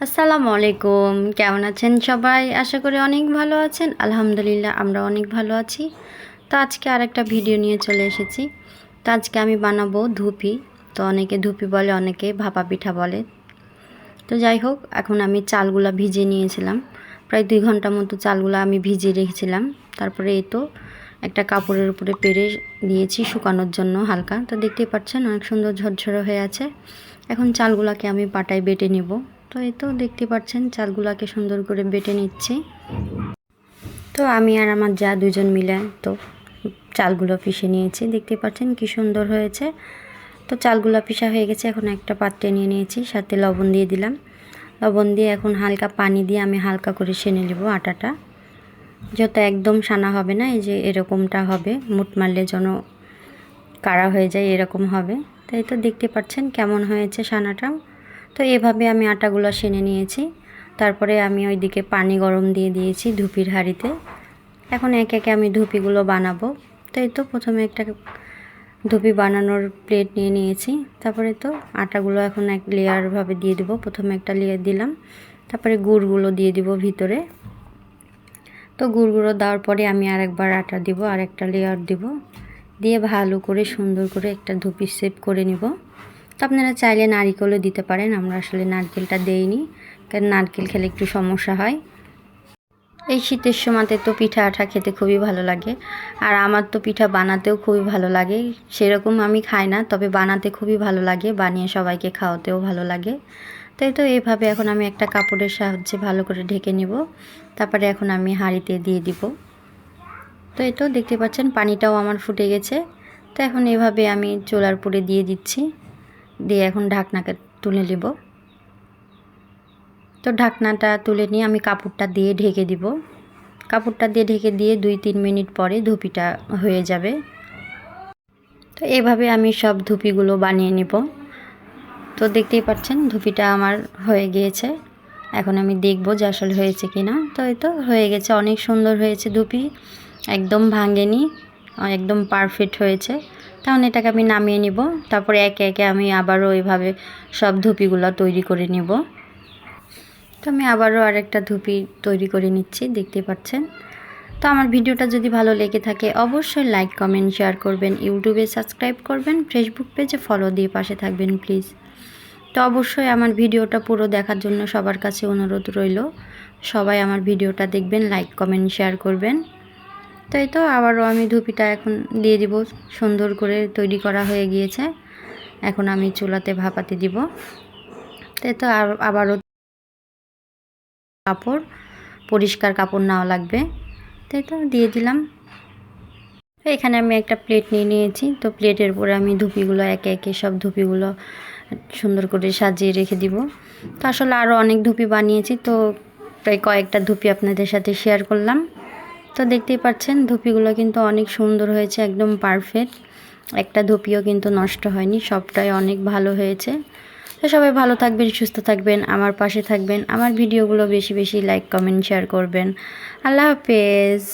আসসালামু আলাইকুম। কেমন আছেন সবাই? আশা করি অনেক ভালো আছেন। আলহামদুলিল্লাহ, আমরা অনেক ভালো আছি। তো আজকে আরেকটা ভিডিও নিয়ে চলে এসেছি। তো আজকে আমি বানাবো ধুপি। তো অনেকে ধুপি বলে, অনেকে ভাপা পিঠা বলে। তো যাই হোক, এখন আমি চালগুলা ভিজিয়ে নিয়েছিলাম। প্রায় দুই ঘণ্টা মতো চালগুলো আমি ভিজিয়ে রেখেছিলাম। তারপরে এই তো একটা কাপড়ের উপরে পেরে দিয়েছি শুকানোর জন্য হালকা। তো দেখতেই পাচ্ছেন, অনেক সুন্দর ঝরঝরে হয়ে আছে। এখন চালগুলাকে আমি পাটায় বেটে নিব। তো এই তো দেখতে পাচ্ছেন, চালগুলাকে সুন্দর করে বেটে নিচ্ছি। তো আমি আর আমার যা দুজন মিলে তো চালগুলো পিষে নিয়েছি। দেখতে পাচ্ছেন কি সুন্দর হয়েছে। তো চালগুলো পিষা হয়ে গেছে, এখন একটা পাত্রে নিয়ে নিয়েছি, সাথে লবণ দিয়ে দিলাম। লবণ দিয়ে এখন হালকা পানি দিয়ে আমি হালকা করে সেনে নেব আটাটা। যত একদম সানা হবে না, এই যে এরকমটা হবে, মুট মারলে যেন কাড়া হয়ে যায়, এরকম হবে। তাই তো দেখতে পাচ্ছেন কেমন হয়েছে সানাটাও তো এভাবে আমি আটাগুলো সেনে নিয়েছি। তারপরে আমি ওইদিকে পানি গরম দিয়ে দিয়েছি ধুপির হাঁড়িতে। এখন এক একে আমি ধুপিগুলো বানাবো। তো এই তো প্রথমে একটা ধুপি বানানোর প্লেট নিয়ে নিয়েছি। তারপরে তো আটাগুলো এখন এক লেয়ারভাবে দিয়ে দেবো। প্রথমে একটা লেয়ার দিলাম। তারপরে গুড়গুলো দিয়ে দিব ভিতরে। তো গুড়গুলো দেওয়ার পরে আমি আরেকবার আটা দিব আর একটা লেয়ার দিব। দিয়ে ভালো করে সুন্দর করে একটা ধুপি সেপ করে নিব। তো আপনারা চাইলে নারিকেলও দিতে পারেন, আমরা আসলে নারকেলটা দেইনি, কারণ নারকেল খেলে একটু সমস্যা হয়। এই শীতের সময়তে তো পিঠা আঠা খেতে খুবই ভালো লাগে, আর আমার তো পিঠা বানাতেও খুবই ভালো লাগে, সেরকম আমি খাই না, তবে বানাতে খুবই ভালো লাগে, বানিয়ে সবাইকে খাওয়াতেও ভালো লাগে। তাই তো এভাবে এখন আমি একটা কাপড়ের সাহায্যে ভালো করে ঢেকে নেব, তারপরে এখন আমি হাঁড়িতে দিয়ে দিব। তো এই তো দেখতে পাচ্ছেন, পানিটাও আমার ফুটে গেছে, তো এখন এভাবে আমি চোলার পরে দিয়ে দিচ্ছি। দিয়ে এখন ঢাকনাকে তুলে নেব। তো ঢাকনাটা তুলে নিয়ে আমি কাপড়টা দিয়ে ঢেকে দিব। কাপড়টা দিয়ে ঢেকে দিয়ে দুই তিন মিনিট পরে ধুপিটা হয়ে যাবে। তো এভাবে আমি সব ধুপিগুলো বানিয়ে নেব। তো দেখতেই পাচ্ছেন ধুপিটা আমার হয়ে গিয়েছে। এখন আমি দেখব যে আসলে হয়েছে কি না তো এই তো হয়ে গেছে, অনেক সুন্দর হয়েছে ধুপি। একদম ভাঙেনি, একদম পারফেক্ট হয়েছে। তখন এটাকে আমি নামিয়ে নিব। তারপরে একে একে আমি আবারও ওইভাবে সব ধুপিগুলো তৈরি করে নিব। তো আমি আবারও আরেকটা ধুপি তৈরি করে নিচ্ছি, দেখতে পাচ্ছেন? তো আমার ভিডিওটা যদি ভালো লেগে থাকে, অবশ্যই লাইক, কমেন্ট, শেয়ার করবেন। ইউটিউবে সাবস্ক্রাইব করবেন, ফেসবুক পেজে ফলো দিয়ে পাশে থাকবেন, প্লিজ। তো অবশ্যই আমার ভিডিওটা পুরো দেখার জন্য সবার কাছে অনুরোধ রইল। সবাই আমার ভিডিওটা দেখবেন, লাইক, কমেন্ট, শেয়ার করবেন। তাই তো আবারও আমি ধুপিটা এখন দিয়ে দিব, সুন্দর করে তৈরি করা হয়ে গিয়েছে। এখন আমি চুলাতে ভাপাতে দিব। তাই তো আবারও কাপড়, পরিষ্কার কাপড় নেওয়া লাগবে। তাই তো দিয়ে দিলাম। তো এখানে আমি একটা প্লেট নিয়ে নিয়েছি। তো প্লেটের উপরে আমি ধুপিগুলো, একে একে সব ধুপিগুলো সুন্দর করে সাজিয়ে রেখে দিব। তো আসলে আরও অনেক ধুপি বানিয়েছি, তো প্রায় কয়েকটা ধুপি আপনাদের সাথে শেয়ার করলাম। তো দেখতেই পাচ্ছেন, ধুপিগুলো কিন্তু অনেক সুন্দর হয়েছে, একদম পারফেক্ট একটা ধুপিও কিন্তু নষ্ট হয়নি, সবটাই অনেক ভালো হয়েছে। তো সবাই ভালো থাকবেন, সুস্থ থাকবেন, আমার পাশে থাকবেন, আমার ভিডিওগুলো বেশি বেশি লাইক কমেন্ট শেয়ার করবেন। আল্লাহ হাফেজ।